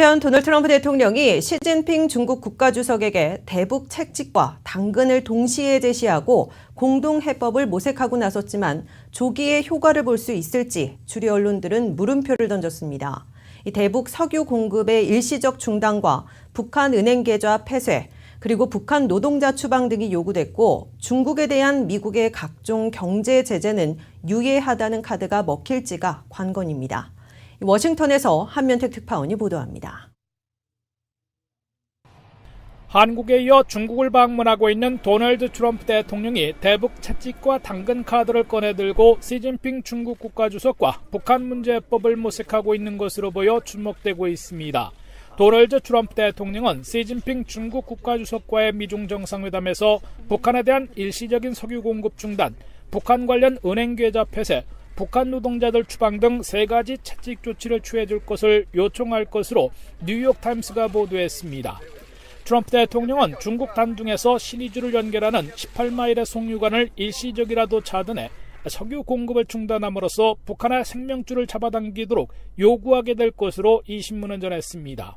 한편 도널드 트럼프 대통령이 시진핑 중국 국가주석에게 대북 책찍과 당근을 동시에 제시하고 공동 해법을 모색하고 나섰지만 조기에 효과를 볼 수 있을지 주류 언론들은 물음표를 던졌습니다. 이 대북 석유 공급의 일시적 중단과 북한 은행 계좌 폐쇄, 그리고 북한 노동자 추방 등이 요구됐고 중국에 대한 미국의 각종 경제 제재는 유예하다는 카드가 먹힐지가 관건입니다. 워싱턴에서 한면택 특파원이 보도합니다. 한국에 이어 중국을 방문하고 있는 도널드 트럼프 대통령이 대북 채찍과 당근 카드를 꺼내 들고 시진핑 중국 국가주석과 북한 문제법을 모색하고 있는 것으로 보여 주목되고 있습니다. 도널드 트럼프 대통령은 시진핑 중국 국가주석과의 미중 정상회담에서 북한에 대한 일시적인 석유 공급 중단, 북한 관련 은행 계좌 폐쇄, 북한 노동자들 추방 등 세 가지 채찍 조치를 취해줄 것을 요청할 것으로 뉴욕타임스가 보도했습니다. 트럼프 대통령은 중국 단둥에서 신의주를 연결하는 18마일의 송유관을 일시적이라도 차단해 석유 공급을 중단함으로써 북한의 생명줄을 잡아당기도록 요구하게 될 것으로 이 신문은 전했습니다.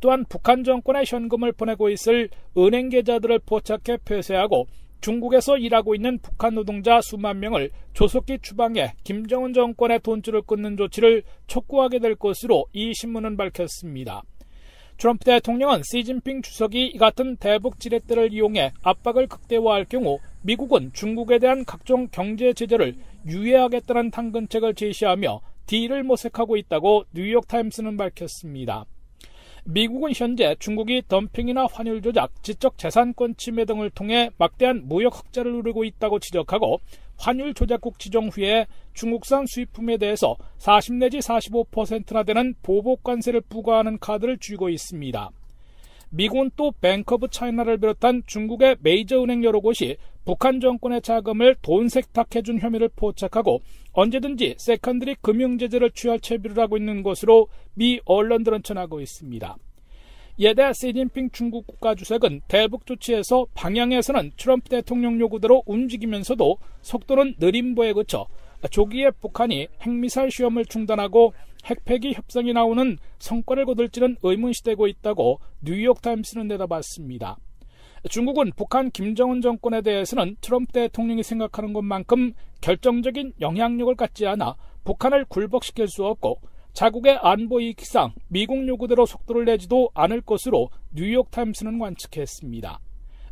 또한 북한 정권에 현금을 보내고 있을 은행 계좌들을 포착해 폐쇄하고 중국에서 일하고 있는 북한 노동자 수만 명을 조속히 추방해 김정은 정권의 돈줄을 끊는 조치를 촉구하게 될 것으로 이 신문은 밝혔습니다. 트럼프 대통령은 시진핑 주석이 이 같은 대북 지렛대를 이용해 압박을 극대화할 경우 미국은 중국에 대한 각종 경제 제재를 유예하겠다는 당근책을 제시하며 딜을 모색하고 있다고 뉴욕타임스는 밝혔습니다. 미국은 현재 중국이 덤핑이나 환율 조작, 지적 재산권 침해 등을 통해 막대한 무역 흑자를 누리고 있다고 지적하고 환율 조작국 지정 후에 중국산 수입품에 대해서 40 내지 45%나 되는 보복 관세를 부과하는 카드를 쥐고 있습니다. 미국은 또 뱅크 오브 차이나를 비롯한 중국의 메이저 은행 여러 곳이 북한 정권의 자금을 돈 세탁해준 혐의를 포착하고 언제든지 세컨드리 금융 제재를 취할 채비를 하고 있는 것으로 미 언론들은 전하고 있습니다. 대해 시진핑 중국 국가주석은 대북 조치에서 방향에서는 트럼프 대통령 요구대로 움직이면서도 속도는 느린 보에 그쳐 조기에 북한이 핵미사일 시험을 중단하고 핵폐기 협상이 나오는 성과를 거둘지는 의문시되고 있다고 뉴욕타임스는 내다봤습니다. 중국은 북한 김정은 정권에 대해서는 트럼프 대통령이 생각하는 것만큼 결정적인 영향력을 갖지 않아 북한을 굴복시킬 수 없고 자국의 안보 이익상 미국 요구대로 속도를 내지도 않을 것으로 뉴욕타임스는 관측했습니다.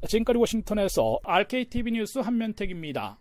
지금까지 워싱턴에서 RKTV 뉴스 한면택입니다.